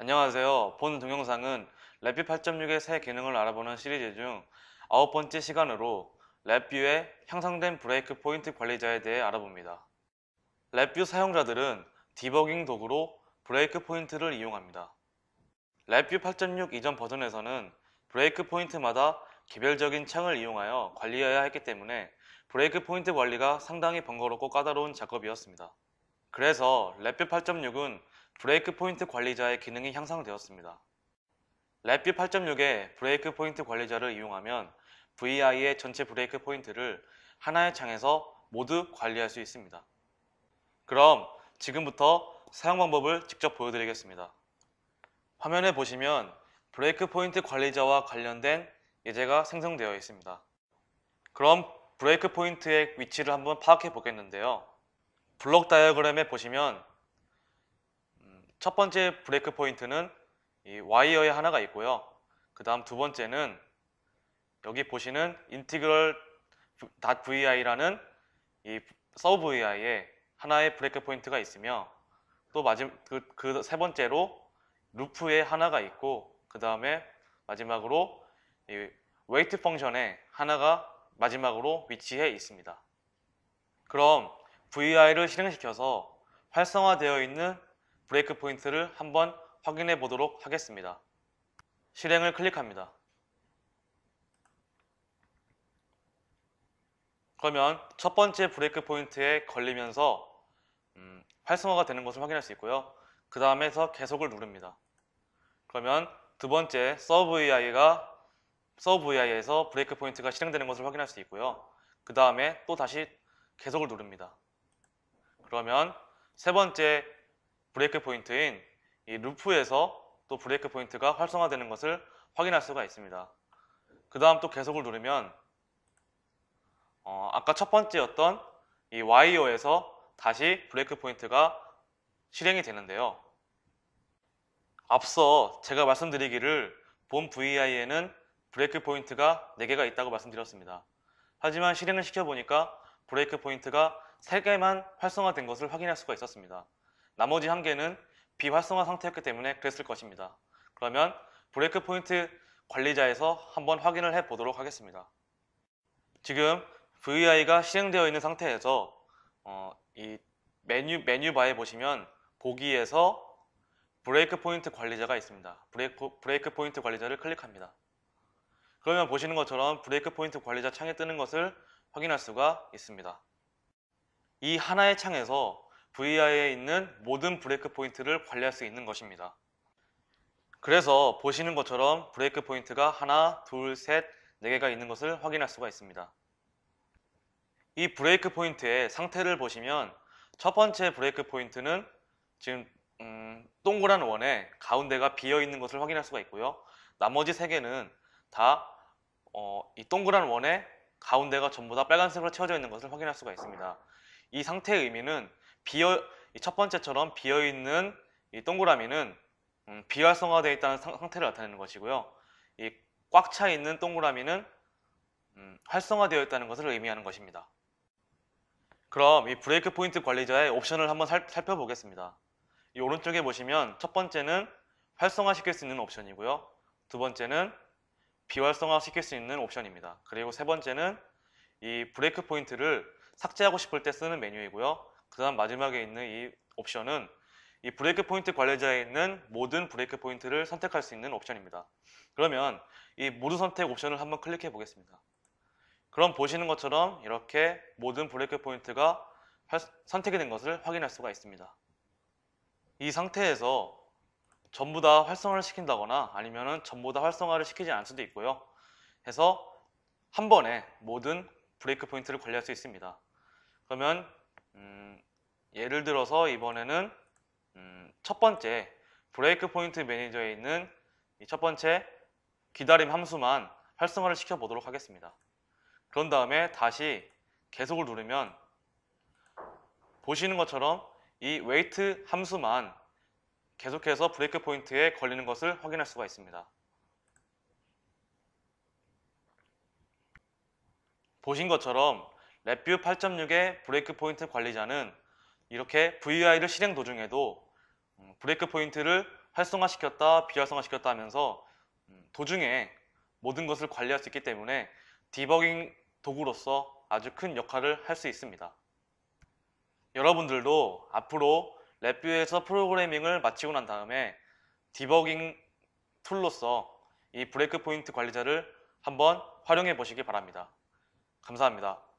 안녕하세요. 본 동영상은 랩뷰 8.6의 새 기능을 알아보는 시리즈 중 아홉 번째 시간으로 랩뷰의 향상된 브레이크 포인트 관리자에 대해 알아봅니다. 랩뷰 사용자들은 디버깅 도구로 브레이크 포인트를 이용합니다. 랩뷰 8.6 이전 버전에서는 브레이크 포인트마다 개별적인 창을 이용하여 관리해야 했기 때문에 브레이크 포인트 관리가 상당히 번거롭고 까다로운 작업이었습니다. 그래서 랩뷰 8.6은 브레이크 포인트 관리자의 기능이 향상되었습니다. 랩뷰 8.6의 브레이크 포인트 관리자를 이용하면 VI의 전체 브레이크 포인트를 하나의 창에서 모두 관리할 수 있습니다. 그럼 지금부터 사용 방법을 직접 보여드리겠습니다. 화면에 보시면 브레이크 포인트 관리자와 관련된 예제가 생성되어 있습니다. 그럼 브레이크 포인트의 위치를 한번 파악해 보겠는데요. 블록 다이어그램에 보시면 음, 첫 번째 브레이크 포인트는 이 와이어에 하나가 있고요. 그 다음 두 번째는 여기 보시는 인티그럴 .vi라는 이 서브 vi에 하나의 브레이크 포인트가 있으며 또 마지막 그 세 번째로 루프에 하나가 있고 그 다음에 마지막으로 이 웨이트 펑션에 하나가 마지막으로 위치해 있습니다. 그럼 VI를 실행시켜서 활성화되어 있는 브레이크 포인트를 한번 확인해 보도록 하겠습니다. 실행을 클릭합니다. 그러면 첫 번째 브레이크 포인트에 걸리면서 음, 활성화가 되는 것을 확인할 수 있고요. 그 다음에서 계속을 누릅니다. 그러면 두 번째 서브 VI가 서브 VI에서 브레이크 포인트가 실행되는 것을 확인할 수 있고요. 그 다음에 또 다시 계속을 누릅니다. 그러면 세 번째 브레이크 포인트인 이 루프에서 또 브레이크 포인트가 활성화되는 것을 확인할 수가 있습니다. 그 다음 또 계속을 누르면 어, 아까 첫 번째였던 이 와이어에서 다시 브레이크 포인트가 실행이 되는데요. 앞서 제가 말씀드리기를 본 VI에는 브레이크 포인트가 4개가 있다고 말씀드렸습니다. 하지만 실행을 시켜보니까 브레이크 포인트가 3개만 활성화된 것을 확인할 수가 있었습니다. 나머지 한 개는 비활성화 상태였기 때문에 그랬을 것입니다. 그러면 브레이크 포인트 관리자에서 한번 확인을 해 보도록 하겠습니다. 지금 VI가 실행되어 있는 상태에서 어, 이 메뉴, 메뉴 바에 보시면 보기에서 브레이크 포인트 관리자가 있습니다. 브레이크, 브레이크 포인트 관리자를 클릭합니다. 그러면 보시는 것처럼 브레이크 포인트 관리자 창에 뜨는 것을 확인할 수가 있습니다. 이 하나의 창에서 VI에 있는 모든 브레이크 포인트를 관리할 수 있는 것입니다. 그래서 보시는 것처럼 브레이크 포인트가 하나, 둘, 셋, 네 개가 있는 것을 확인할 수가 있습니다. 이 브레이크 포인트의 상태를 보시면 첫 번째 브레이크 포인트는 지금 음, 동그란 원에 가운데가 비어 있는 것을 확인할 수가 있고요. 나머지 세 개는 다 어, 이 동그란 원에 가운데가 전부 다 빨간색으로 채워져 있는 것을 확인할 수가 있습니다. 이 상태의 의미는 비어 첫 번째처럼 비어 있는 이 동그라미는 음, 비활성화되어 있다는 상 태를 나타내는 것이고요. 이 꽉 차 있는 동그라미는 음, 활성화되어 있다는 것을 의미하는 것입니다. 그럼 이 브레이크 포인트 관리자의 옵션을 한번 살, 살펴보겠습니다. 이 오른쪽에 보시면 첫 번째는 활성화시킬 수 있는 옵션이고요. 두 번째는 비활성화시킬 수 있는 옵션입니다. 그리고 세 번째는 이 브레이크 포인트를 삭제하고 싶을 때 쓰는 메뉴이고요. 그 다음 마지막에 있는 이 옵션은 이 브레이크 포인트 관리자에 있는 모든 브레이크 포인트를 선택할 수 있는 옵션입니다. 그러면 이 모두 선택 옵션을 한번 클릭해 보겠습니다. 그럼 보시는 것처럼 이렇게 모든 브레이크 포인트가 선택이 된 것을 확인할 수가 있습니다. 이 상태에서 전부 다 활성화를 시킨다거나 아니면 전부 다 활성화를 시키지 않을 수도 있고요. 해서 한 번에 모든 브레이크 포인트를 관리할 수 있습니다. 그러면 음, 예를 들어서 이번에는 음, 첫 번째 브레이크 포인트 매니저에 있는 첫 번째 기다림 함수만 활성화를 시켜 보도록 하겠습니다. 그런 다음에 다시 계속을 누르면 보시는 것처럼 이 웨이트 함수만 계속해서 브레이크 포인트에 걸리는 것을 확인할 수가 있습니다. 보신 것처럼 랩뷰 8.6의 브레이크 포인트 관리자는 이렇게 VI를 실행 도중에도 음, 브레이크 포인트를 활성화시켰다, 비활성화시켰다 하면서 음, 도중에 모든 것을 관리할 수 있기 때문에 디버깅 도구로서 아주 큰 역할을 할 수 있습니다. 여러분들도 앞으로 랩뷰에서 프로그래밍을 마치고 난 다음에 디버깅 툴로서 이 브레이크 포인트 관리자를 한번 활용해 보시기 바랍니다. 감사합니다.